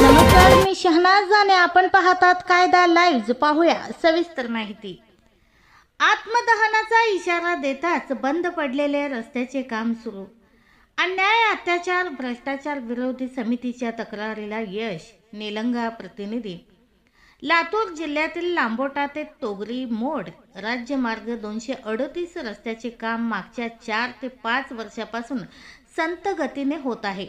नमस्कार मी शहनाज जाने. आपण पाहतात कायदा लाईव्ह पाहूया सविस्तर माहिती. आत्मदहनाचा इशारा देताच बंद पडलेले रस्त्याचे काम सुरू. अन्याय अत्याचार भ्रष्टाचार विरोधी समितीच्या तक्रारीला यश निलंगा प्रतिनिधी. लातूर जिल्ह्यातील लांबोटा ते तोगरी मोड राज्यमार्ग दोनशे अडतीस रस्त्याचे काम मागच्या चार ते पाच वर्षापासून संत गतीने होत आहे.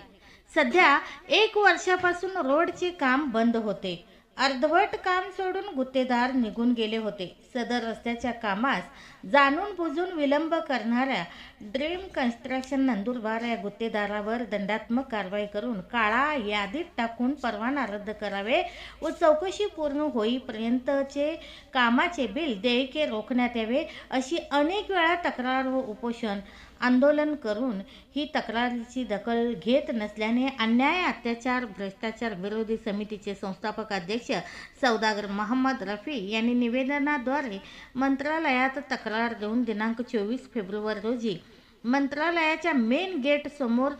सध्या एक वर्षापासून रोडचे काम बंद होते. अर्धवट काम सोडून गुत्तेदार निघून गेले होते. सदर रस्त्याच्या कामास जाणून बुजून विलंब करणाऱ्या ड्रीम कन्स्ट्रक्शन नंदुरबार या गुत्तेदारावर दंडात्मक कारवाई करून काळा यादीत टाकून परवाना रद्द करावे व चौकशी पूर्ण होईपर्यंतचे कामाचे बिल देयके रोखण्यात यावे अशी अनेक वेळा तक्रार व उपोषण. आंदोलन करून ही तक्रारीची दखल घेत नसल्याने अन्याय अत्याचार भ्रष्टाचार विरोधी समितीचे संस्थापक अध्यक्ष सौदागर मोहम्मद रफी यांनी निवेदनाद्वारे मंत्रालयात तक्रार देऊन दिनांक चोवीस फेब्रुवारी रोजी मंत्रालयाच्या मेन गेट समोर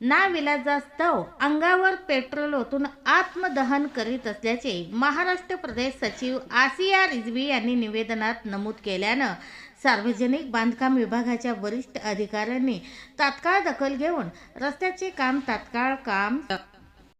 नाविलाजास्तव अंगावर पेट्रोल ओतून आत्मदहन करीत असल्याचे महाराष्ट्र प्रदेश सचिव आसिया रिझवी यांनी निवेदनात नमूद केल्यानं सार्वजनिक बांधकाम विभागाच्या वरिष्ठ अधिकाऱ्यांनी तात्काळ दखल घेऊन रस्त्याचे काम तात्काळ काम